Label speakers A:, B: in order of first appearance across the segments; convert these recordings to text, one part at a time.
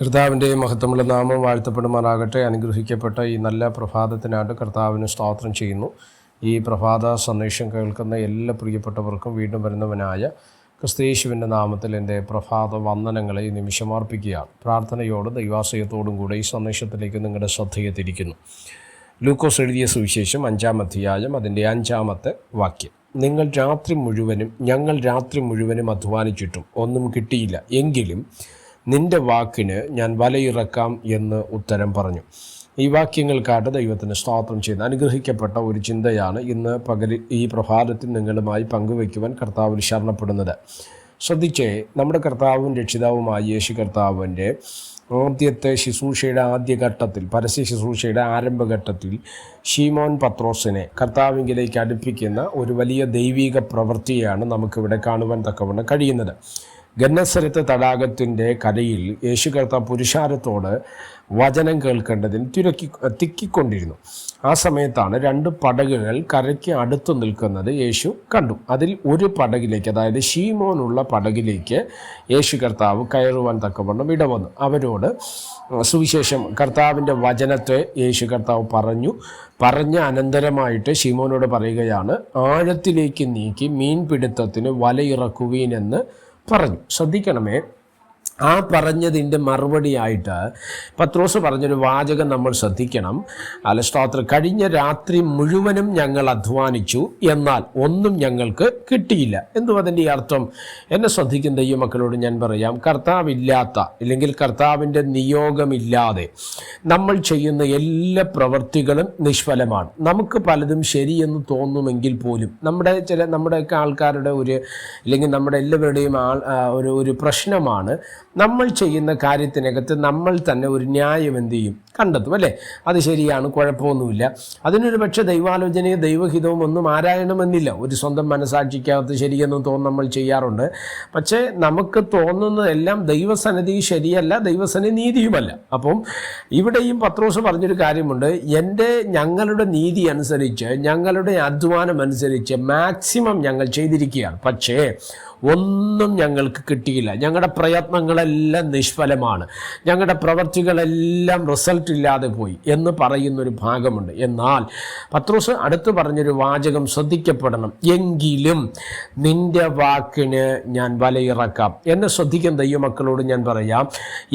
A: കർത്താവിന്റെ മഹത്വമുള്ള നാമം വാഴ്ത്തപ്പെടുമാറാകട്ടെ. അനുഗ്രഹിക്കപ്പെട്ട ഈ നല്ല പ്രഭാതത്തിനായിട്ട് കർത്താവിന് സ്തോത്രം ചെയ്യുന്നു. ഈ പ്രഭാത സന്ദേശം കേൾക്കുന്ന എല്ലാ പ്രിയപ്പെട്ടവർക്കും വീണ്ടും വരുന്നവനായ ക്രിസ്തീശുവിന്റെ നാമത്തിൽ എന്റെ പ്രഭാത വന്ദനങ്ങളെ ഈ നിമിഷം അർപ്പിക്കുകയാണ്. പ്രാർത്ഥനയോടും ദൈവാശയത്തോടും കൂടെ ഈ സന്ദേശത്തിലേക്ക് നിങ്ങളുടെ ശ്രദ്ധയെ തിരിക്കുന്നു. ലൂക്കോസ് എഴുതിയ സുവിശേഷം അഞ്ചാം അധ്യായം അതിന്റെ അഞ്ചാമത്തെ വാക്യം. നിങ്ങൾ രാത്രി മുഴുവനും ഞങ്ങൾ രാത്രി മുഴുവനും അധ്വാനിച്ചിട്ടും ഒന്നും കിട്ടിയില്ല. എങ്കിലും നിന്റെ വാക്കിന് ഞാൻ വലയിറക്കാം എന്ന് ഉത്തരം പറഞ്ഞു. ഈ വാക്യങ്ങൾക്കായിട്ട് ദൈവത്തിന് സ്തോത്രം ചെയ്യുന്ന അനുഗ്രഹിക്കപ്പെട്ട ഒരു ചിന്തയാണ് ഇന്ന് പകലിൽ ഈ പ്രഭാതത്തിൽ നിങ്ങളുമായി പങ്കുവയ്ക്കുവാൻ കർത്താവിൽ ശരണപ്പെടുന്നത്. ശ്രദ്ധിച്ചേ നമ്മുടെ കർത്താവും രക്ഷിതാവുമായ യേശു കർത്താവിന്റെ ആദ്യത്തെ ശുശ്രൂഷയുടെ ആദ്യഘട്ടത്തിൽ പരസ്യ ശുശ്രൂഷയുടെ ആരംഭഘട്ടത്തിൽ ഷീമോൻ പത്രോസിനെ കർത്താവിങ്കിലേക്ക് അടുപ്പിക്കുന്ന ഒരു വലിയ ദൈവിക പ്രവൃത്തിയാണ് നമുക്കിവിടെ കാണുവാൻ തക്കവണ്ണം കഴിയുന്നത്. ഗന്നസരത്ത് തടാകത്തിന്റെ കരയിൽ യേശു കർത്താവ് പുരുഷാരത്തോട് വചനം കേൾക്കേണ്ടതിന് തിരക്കി തിക്കിക്കൊണ്ടിരുന്നു. ആ സമയത്താണ് രണ്ട് പടകുകൾ കരയ്ക്ക് അടുത്ത് നിൽക്കുന്നത് യേശു കണ്ടു. അതിൽ ഒരു പടകിലേക്ക് അതായത് ഷീമോനുള്ള പടകിലേക്ക് യേശു കർത്താവ് കയറുവാൻ തക്കവണ്ണം ഇടവന്നു. അവരോട് സുവിശേഷം കർത്താവിന്റെ വചനത്തെ യേശു കർത്താവ് പറഞ്ഞു. പറഞ്ഞ അനന്തരമായിട്ട് ഷീമോനോട് പറയുകയാണ് ആഴത്തിലേക്ക് നീക്കി മീൻപിടുത്തത്തിന് വലയിറക്കുവീനെന്ന് പറഞ്ഞു. ശ്രദ്ധിക്കണമേ. ആ പറഞ്ഞതിന്റെ മറുപടിയായിട്ട് പത്രോസ് പറഞ്ഞൊരു വാചകം നമ്മൾ ശ്രദ്ധിക്കണം. അലസ്തോത്ര കഴിഞ്ഞ രാത്രി മുഴുവനും ഞങ്ങൾ അധ്വാനിച്ചു. എന്നാൽ ഒന്നും ഞങ്ങൾക്ക് കിട്ടിയില്ല. എന്തു അതിന്റെ അർത്ഥം. എന്നെ ശ്രദ്ധിക്കുന്ന ഈ മക്കളോട് ഞാൻ പറയാം. കർത്താവില്ലാത്ത ഇല്ലെങ്കിൽ കർത്താവിന്റെ നിയോഗമില്ലാതെ നമ്മൾ ചെയ്യുന്ന എല്ലാ പ്രവൃത്തികളും നിഷ്ഫലമാണ്. നമുക്ക് പലതും ശരിയെന്ന് തോന്നുമെങ്കിൽ പോലും നമ്മുടെ ചില നമ്മുടെയൊക്കെ ആൾക്കാരുടെ ഒരു അല്ലെങ്കിൽ നമ്മുടെ എല്ലാവരുടെയും ആൾ ഒരു ഒരു പ്രശ്നമാണ് നമ്മൾ ചെയ്യുന്ന കാര്യത്തിനകത്ത് നമ്മൾ തന്നെ ഒരു ന്യായം എന്ത് ചെയ്യും? കണ്ടെത്തും അല്ലേ? അത് ശരിയാണ് കുഴപ്പമൊന്നുമില്ല. അതിനൊരു പക്ഷേ ദൈവാലോചനയും ദൈവഹിതവും ഒന്നും ആരായണമെന്നില്ല. ഒരു സ്വന്തം മനസാക്ഷിക്കകത്ത് ശരിയെന്ന് തോന്നുന്നു നമ്മൾ ചെയ്യാറുണ്ട്. പക്ഷേ നമുക്ക് തോന്നുന്നതെല്ലാം ദൈവസന്നിധി ശരിയല്ല ദൈവസന്നിധി നീതിയുമല്ല. അപ്പം ഇവിടെയും പത്രോസ് പറഞ്ഞൊരു കാര്യമുണ്ട്. എന്റെ ഞങ്ങളുടെ നീതി അനുസരിച്ച് ഞങ്ങളുടെ അധ്വാനം അനുസരിച്ച് മാക്സിമം ഞങ്ങൾ ചെയ്തിരിക്കുകയാണ്. പക്ഷേ ഒന്നും ഞങ്ങൾക്ക് കിട്ടിയില്ല. ഞങ്ങളുടെ പ്രയത്നങ്ങളെല്ലാം നിഷ്ഫലമാണ്. ഞങ്ങളുടെ പ്രവർത്തികളെല്ലാം റിസൾട്ട് ഇല്ലാതെ പോയി എന്ന് പറയുന്നൊരു ഭാഗമുണ്ട്. എന്നാൽ പത്രോസ് അടുത്ത് പറഞ്ഞൊരു വാചകം ശ്രദ്ധിക്കപ്പെടണം. എങ്കിലും നിന്റെ വാക്കിന് ഞാൻ വലയിറക്കാം. എന്നെ ശ്രദ്ധിക്കുന്ന ദൈവമക്കളോട് ഞാൻ പറയാം.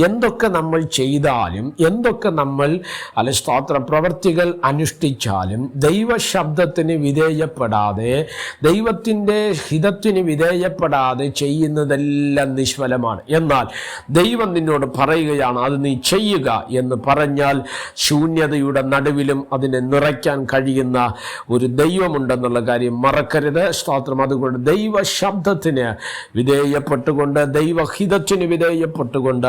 A: എന്തൊക്കെ നമ്മൾ ചെയ്താലും എന്തൊക്കെ നമ്മൾ അല്ല സ്തോത്ര പ്രവർത്തികൾ അനുഷ്ഠിച്ചാലും ദൈവശബ്ദത്തിന് വിധേയപ്പെടാതെ ദൈവത്തിന്റെ ഹിതത്തിന് വിധേയപ്പെടാതെ ചെയ്യുന്നതെല്ലാം നിഷ്ഫലമാണ്. എന്നാൽ ദൈവം നിന്നോട് പറയുകയാണ് അത് നീ ചെയ്യുക എന്ന് പറഞ്ഞാൽ ശൂന്യതയുടെ നടുവിലും അതിനെ നിറയ്ക്കാൻ കഴിയുന്ന ഒരു ദൈവമുണ്ടെന്നുള്ള കാര്യം മറക്കരുത്. സ്തോത്രം. അതുകൊണ്ട് ദൈവ ശബ്ദത്തിന് വിധേയപ്പെട്ടുകൊണ്ട് ദൈവഹിതത്തിന് വിധേയപ്പെട്ടുകൊണ്ട്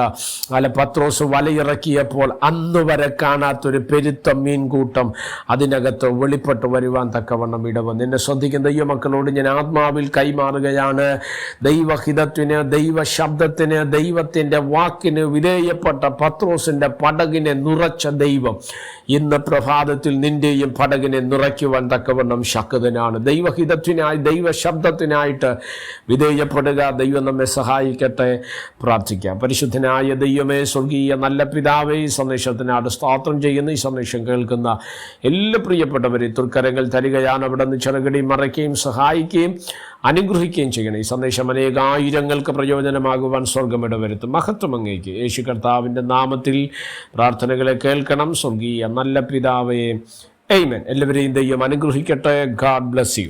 A: അല്ല പത്രോസ് വലയിറക്കിയപ്പോൾ അന്ന് വരെ കാണാത്തൊരു പെരുത്ത മീൻകൂട്ടം അതിനകത്ത് വെളിപ്പെട്ട് വരുവാൻ തക്കവണ്ണം ഇടവന്ന്. നിന്നെ ശ്രദ്ധിക്കുന്ന ദൈവമക്കളോട് ഞാൻ ആത്മാവിൽ കൈമാറുകയാണ്. ദൈവഹിതത്തിന് ദൈവശബ്ദത്തിന് ദൈവത്തിന്റെ വാക്കിന് വിധേയപ്പെട്ട പത്രോസിന്റെ പടകിനെ നിറച്ച ദൈവം. ഇന്ന് പ്രഭാതത്തിൽ നിന്റെയും പടകിനെ നിറയ്ക്കുവാൻ തക്കവണ്ണം ശക്തനാണ്. ദൈവഹിതത്തിനായി ദൈവശബ്ദത്തിനായിട്ട് വിധേയപ്പെടുക ദൈവം നമ്മെ സഹായിക്കട്ടെ. പ്രാർത്ഥിക്കാം. പരിശുദ്ധനായ ദൈവമേ സ്വർഗീയ നല്ല പിതാവേ ഈ സന്ദേശത്തിനാട് സ്തോത്രം ചെയ്യുന്ന. ഈ സന്ദേശം കേൾക്കുന്ന എല്ലാ പ്രിയപ്പെട്ടവരെ തുർക്കരങ്ങൾ തരികയാണ്. അവിടെ നിന്ന് ചെറുകടി മറയ്ക്കുകയും സഹായിക്കുകയും അനുഗ്രഹിക്കുകയും ചെയ്യണം. ഈ സന്ദേശം അനേകായിരങ്ങൾക്ക് പ്രയോജനമാകുവാൻ സ്വർഗം ഇടവരുത്തും. മഹത്വം അങ്ങേക്ക്. യേശു കർത്താവിന്റെ നാമത്തിൽ പ്രാർത്ഥനകളെ കേൾക്കണം. സ്വർഗീയ നല്ല പിതാവേ. എയ്മൻ എല്ലാവരെയും ദൈവം അനുഗ്രഹിക്കട്ടെ. God bless you